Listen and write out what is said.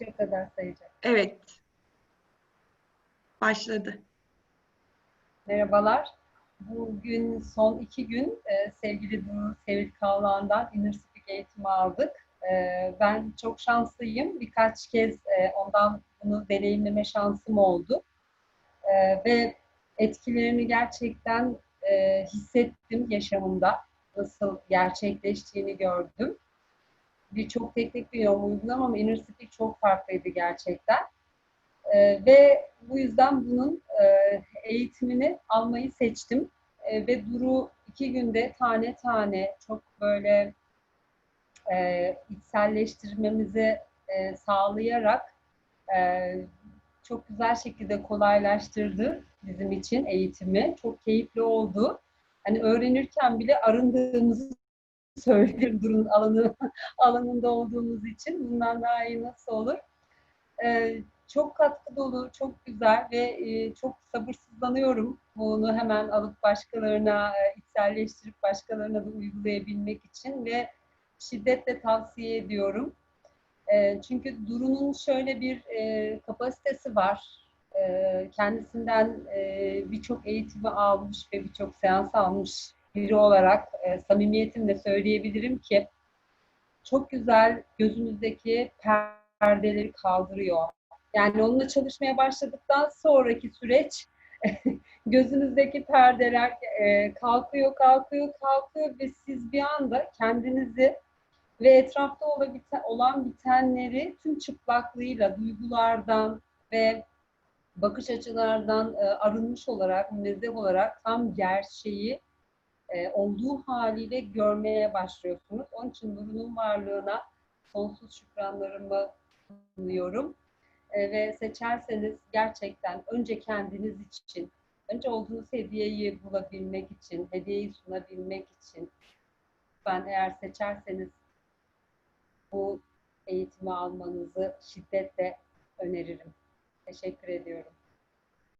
Üçe kadar sayacak. Evet. Başladı. Merhabalar. Bugün son iki gün e, sevgili Duru Sevil Kavlan'dan Inner Speak eğitimi aldık. E, ben çok şanslıyım. Birkaç kez e, ondan bunu deneyimleme şansım oldu. E, ve etkilerini gerçekten e, hissettim yaşamımda. Nasıl gerçekleştiğini gördüm. Birçok teknik bir yol uyguladım ama Inner Speak çok farklıydı gerçekten. Ee, ve bu yüzden bunun e, eğitimini almayı seçtim. E, ve Duru iki günde tane tane çok böyle e, içselleştirmemizi e, sağlayarak e, çok güzel şekilde kolaylaştırdı bizim için eğitimi. Çok keyifli oldu. Hani öğrenirken bile arındığımızı söyledim Duru'nun alanı, alanında olduğumuz için. Bundan daha iyi nasıl olur? E, çok katkı dolu, çok güzel ve e, çok sabırsızlanıyorum bunu hemen alıp başkalarına e, içselleştirip başkalarına da uygulayabilmek için ve şiddetle tavsiye ediyorum. E, çünkü Duru'nun şöyle bir e, kapasitesi var. E, kendisinden e, birçok eğitimi almış ve birçok seans almış biri olarak e, samimiyetimle söyleyebilirim ki çok güzel gözümüzdeki perdeleri kaldırıyor. Yani onunla çalışmaya başladıktan sonraki süreç gözünüzdeki perdeler e, kalkıyor, kalkıyor, kalkıyor ve siz bir anda kendinizi ve etrafta olan bitenleri tüm çıplaklığıyla, duygulardan ve bakış açılardan e, arınmış olarak, münezzeh olarak tam gerçeği e, olduğu haliyle görmeye başlıyorsunuz. Onun için Nur'un varlığına sonsuz şükranlarımı sunuyorum e, ve seçerseniz gerçekten önce kendiniz için, önce olduğunuz hediyeyi bulabilmek için, hediyeyi sunabilmek için ben eğer seçerseniz bu eğitimi almanızı şiddetle öneririm. Teşekkür ediyorum.